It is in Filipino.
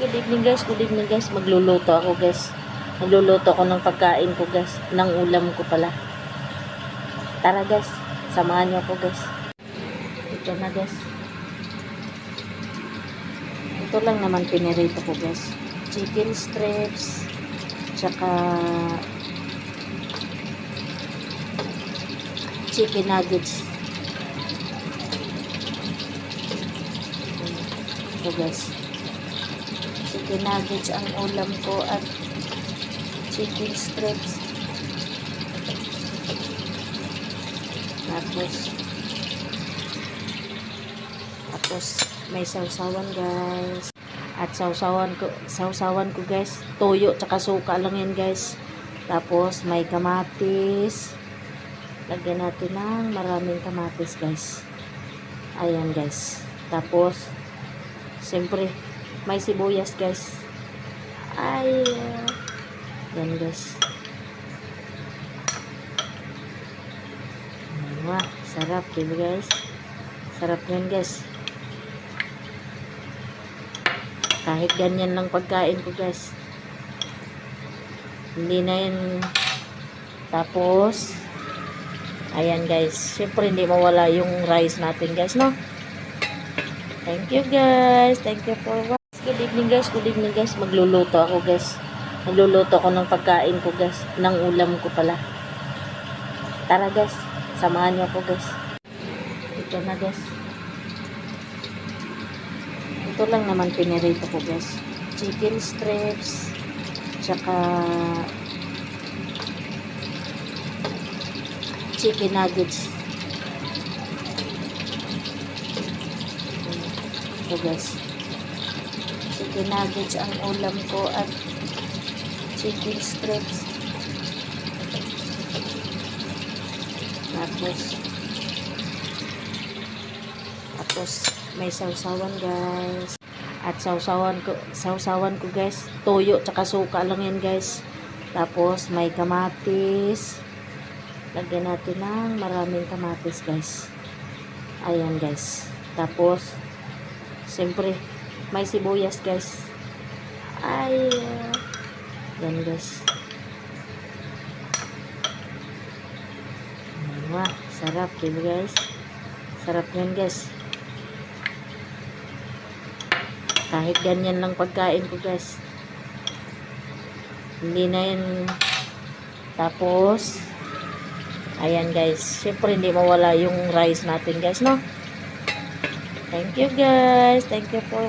Good evening guys, good evening guys. Magluluto ako guys. Magluluto ako ng pagkain ko guys. Ng ulam ko pala. Tara guys, samahan niyo ako guys. Ito na guys. Ito lang naman pinirito ko guys. Chicken strips. Tsaka chicken nuggets. Ito guys. Chicken nuggets ang ulam ko at chicken strips. Tapos, tapos may sausawan guys. At sausawan ko, sausawan ko guys, toyo tsaka suka lang yan guys. Tapos may kamatis. Lagyan natin ng maraming kamatis guys. Ayan guys. Tapos, siyempre, may sibuyas guys. Ay, ah. yan guys. Wah, sarap diba guys. Sarap yan guys. Kahit ganyan lang pagkain ko guys. Hindi na yan. Tapos, ayan guys. Siyempre hindi mawala yung rice natin guys, no? Thank you guys. Thank you for watching. Good evening guys. Good evening guys. Magluluto ako guys. Magluluto ako ng pagkain ko guys. Ng ulam ko pala. Tara guys. Samahan niyo ako guys. Ito na guys. Ito lang naman pinirito ko guys. Chicken strips. Tsaka chicken nuggets. Ito guys. Chicken nuggets ang ulam ko at chicken strips. Tapos tapos may sausawan guys. At sausawan ko, sausawan ko guys. Toyo tsaka suka lang yan guys. Tapos may kamatis. Lagyan natin ng maraming kamatis guys. Ayan guys. Tapos siyempre may sibuyas guys. Ay, ah. yan guys. Wah, sarap diba guys? Sarap yan guys. Kahit ganyan lang pagkain ko guys. Hindi na yan. Tapos, ayan guys. Siyempre hindi mawala yung rice natin guys, no? Thank you guys. Thank you for watching.